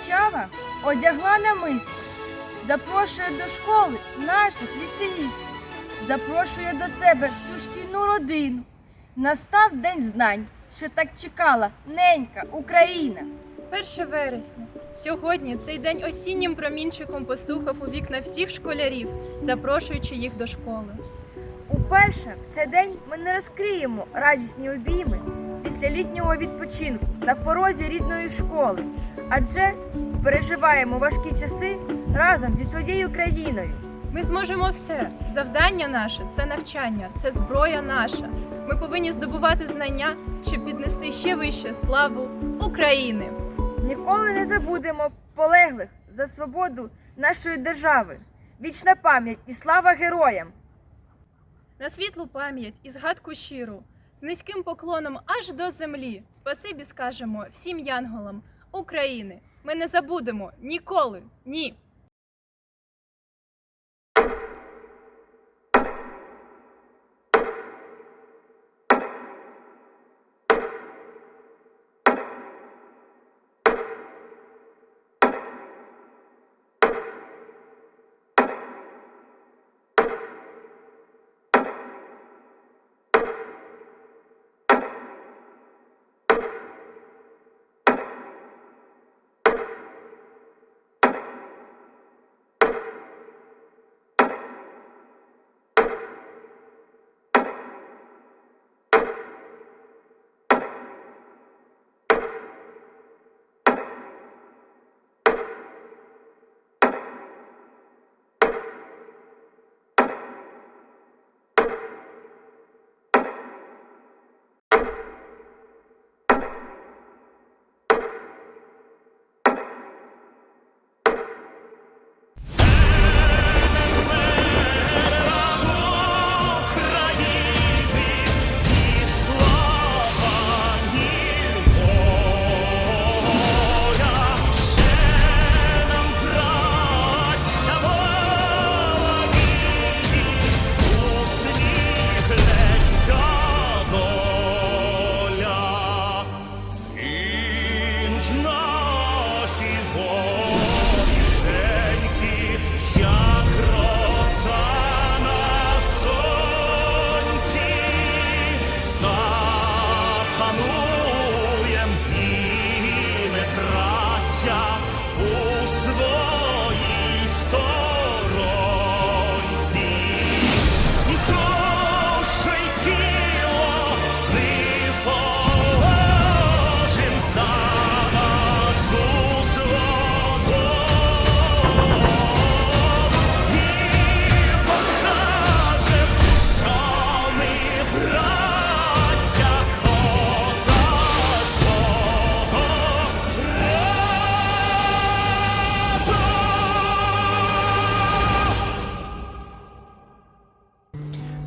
Величава одягла намисто, запрошує до школи наших ліцеїстів, запрошує до себе всю шкільну родину. Настав день знань, що так чекала ненька Україна. 1 вересня. Сьогодні цей день осіннім промінчиком постукав у вікна всіх школярів, запрошуючи їх до школи. Уперше в цей день ми не розкриємо радісні обійми після літнього відпочинку на порозі рідної школи, адже переживаємо важкі часи разом зі своєю країною. Ми зможемо все. Завдання наше це навчання, це зброя наша. Ми повинні здобувати знання, щоб піднести ще вище славу України. Ніколи не забудемо полеглих за свободу нашої держави. Вічна пам'ять і слава героям! На світлу пам'ять і згадку щиру, з низьким поклоном аж до землі. Спасибі скажемо всім янголам України. Ми не забудемо ніколи. Ні.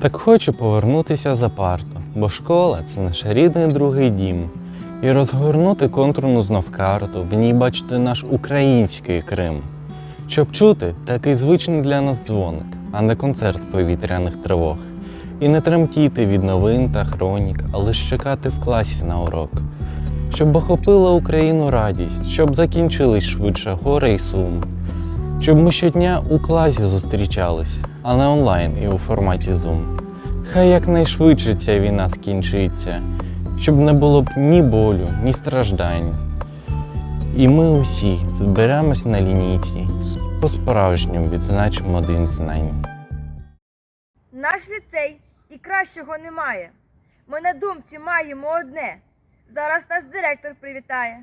Так хочу повернутися за парту, бо школа це наш рідний другий дім. І розгорнути контурну знов карту, в ній бачити наш український Крим. Щоб чути такий звичний для нас дзвоник, а не концерт повітряних тривог. І не тремтіти від новин та хронік, а лиш чекати в класі на урок. Щоб охопила Україну радість, щоб закінчились швидше горе й сум. Щоб ми щодня у класі зустрічались, а не онлайн і у форматі Zoom. Хай якнайшвидше ця війна скінчиться, щоб не було б ні болю, ні страждань. І ми усі зберемось на лінійці, по-справжньому відзначимо день знань. Наш ліцей і кращого немає. Ми на думці маємо одне. Зараз нас директор привітає.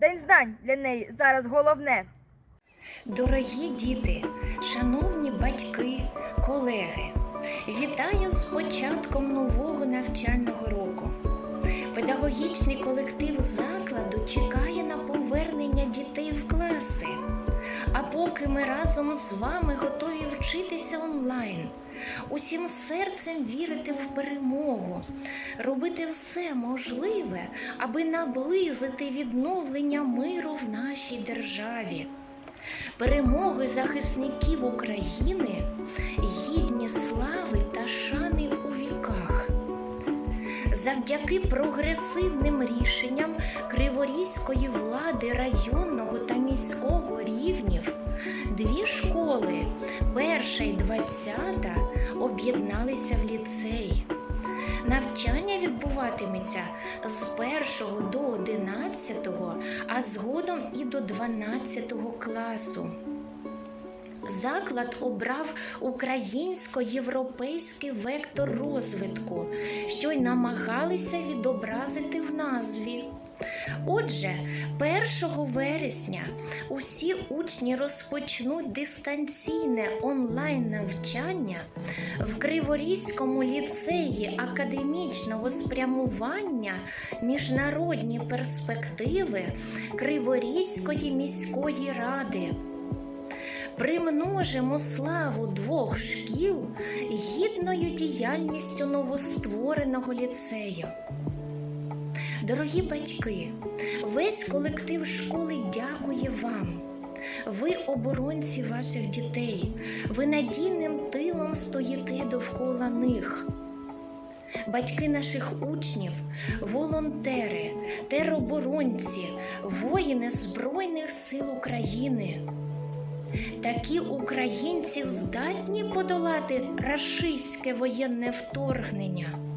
День знань для неї зараз головне. Дорогі діти, шановні батьки, колеги, вітаю з початком нового навчального року. Педагогічний колектив закладу чекає на повернення дітей в класи. А поки ми разом з вами готові вчитися онлайн, усім серцем вірити в перемогу, робити все можливе, аби наблизити відновлення миру в нашій державі. Перемоги захисників України гідні слави та шани у віках. Завдяки прогресивним рішенням Криворізької влади районного та міського рівнів дві школи, перша і двадцята, об'єдналися в ліцей. Навчання відбуватиметься з 1 до 11, а згодом і до 12 класу. Заклад обрав українсько-європейський вектор розвитку, що й намагалися відобразити в назві. Отже, 1 вересня усі учні розпочнуть дистанційне онлайн навчання в Криворізькому ліцеї академічного спрямування міжнародні перспективи Криворізької міської ради. Примножимо славу двох шкіл гідною діяльністю новоствореного ліцею. Дорогі батьки, весь колектив школи дякує вам. Ви оборонці ваших дітей, ви надійним тилом стоїте довкола них. Батьки наших учнів, волонтери, тероборонці, воїни Збройних сил України. Такі українці здатні подолати рашистське воєнне вторгнення.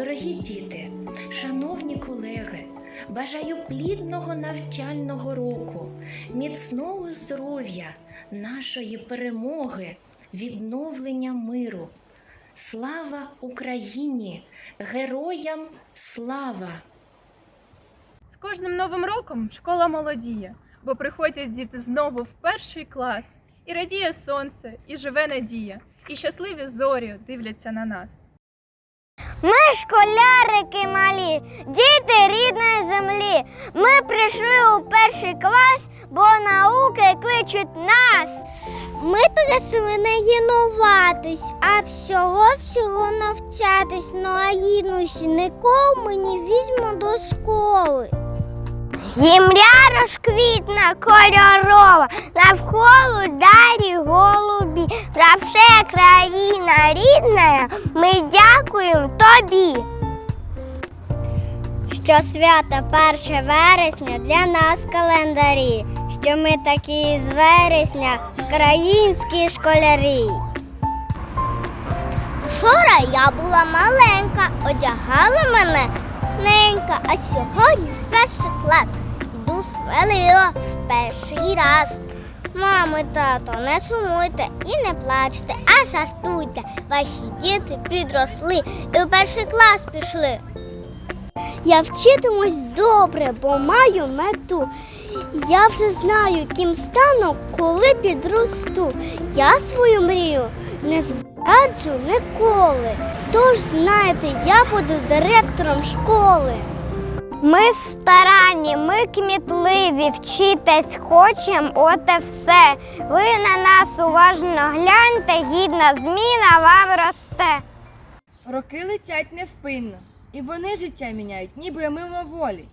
Дорогі діти, шановні колеги, бажаю плідного навчального року, міцного здоров'я, нашої перемоги, відновлення миру. Слава Україні! Героям слава! З кожним новим роком школа молодіє, бо приходять діти знову в перший клас, і радіє сонце, і живе надія, і щасливі зорі дивляться на нас. Ми школярики малі, діти рідної землі. Ми прийшли у перший клас, бо науки кличуть нас. Ми принесли не гінуватись, а всього всього навчатись. Ну а їдну ніколи ми не візьму до школи. Гімря розквітна кольорова, навколо далі голубі, за все країна рідна, ми дякуємо тобі. Що свято 1 вересня для нас календарі, що ми такі з вересня українські школярі. Вчора я була маленька, одягала мене ненька, а сьогодні перший клас йду сміливо в перший раз. Мамо, тато, не сумуйте і не плачте, а жартуйте. Ваші діти підросли і в перший клас пішли. Я вчитимусь добре, бо маю мету. Я вже знаю, ким стану, коли підросту. Я свою мрію не збаджу ніколи. Тож знаєте, я буду директором школи. Ми старанні, ми кмітливі, вчитись хочем, от і все. Ви на нас уважно гляньте, гідна зміна вам росте. Роки летять невпинно, і вони життя міняють, ніби мимоволі.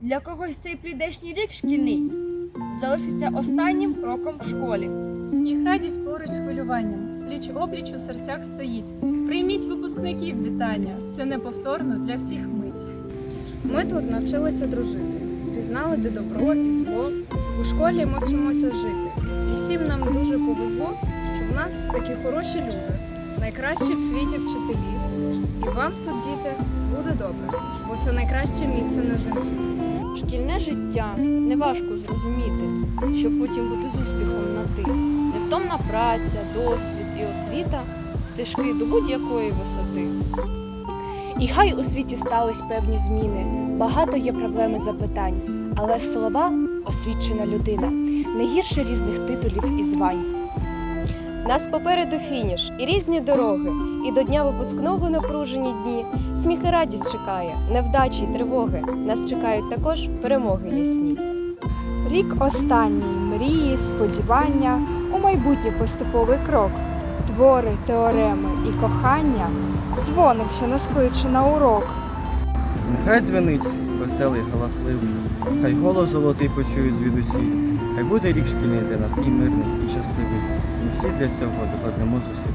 Для когось цей прийдешній рік шкільний залишиться останнім роком в школі. Їх радість поруч з хвилюванням, пліч опліч у серцях стоїть. Прийміть випускників вітання в цю неповторну для всіх мить. Ми тут навчилися дружити, пізнали, де добро і зло. У школі ми вчимося жити. І всім нам дуже повезло, що в нас такі хороші люди, найкращі в світі вчителі. І вам тут, діти, буде добре, бо це найкраще місце на землі. Шкільне життя неважко зрозуміти, щоб потім бути з успіхом на ти. Невтомна праця, досвід і освіта стежки до будь-якої висоти. І хай у світі стались певні зміни, багато є проблем і запитань, але слова освічена людина не гірше різних титулів і звань. Нас попереду фініш і різні дороги, і до дня випускного напружені дні. Сміх і радість чекає, невдачі й тривоги. Нас чекають також перемоги ясні. Рік останній мрії, сподівання, у майбутнє поступовий крок, твори, теореми і кохання, Дзвоник ще наскоче на урок. Хай дзвенить веселий, галасливий, хай голос золотий почують звідусіль. Хай буде рік шкільний для нас і мирний, і щасливий. І всі для цього докладемо зусиль.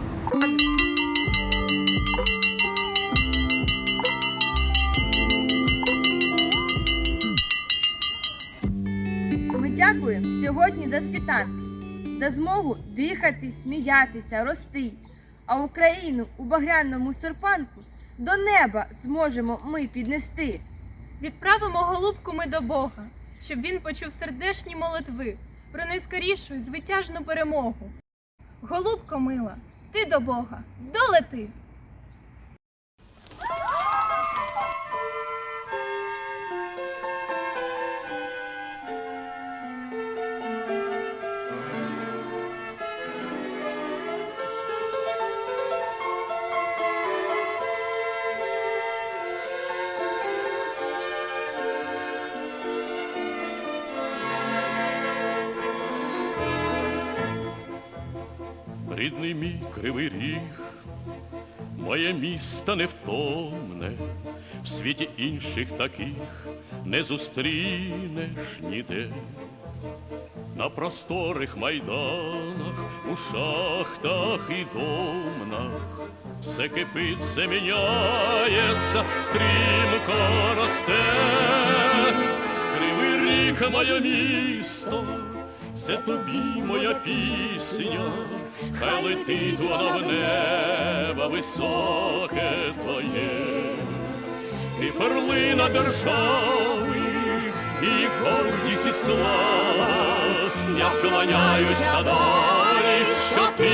Ми дякуємо сьогодні за світанки, за змогу дихати, сміятися, рости. А Україну у багряному серпанку до неба зможемо ми піднести. Відправимо голубку ми до Бога, щоб він почув сердешні молитви про найскорішу і звитяжну перемогу. Голубко мила, ти до Бога, долети! Кривий ріг, моє місто невтомне, в світі інших таких не зустрінеш ніде. На просторих майданах, у шахтах і домнах все кипить, все стрімко росте. Ріг, моє місто, це тобі моя пісня, хай летить вона в небо високе твоє, ти перлина держави, і гордість і слава, я вклоняюся долі, що ти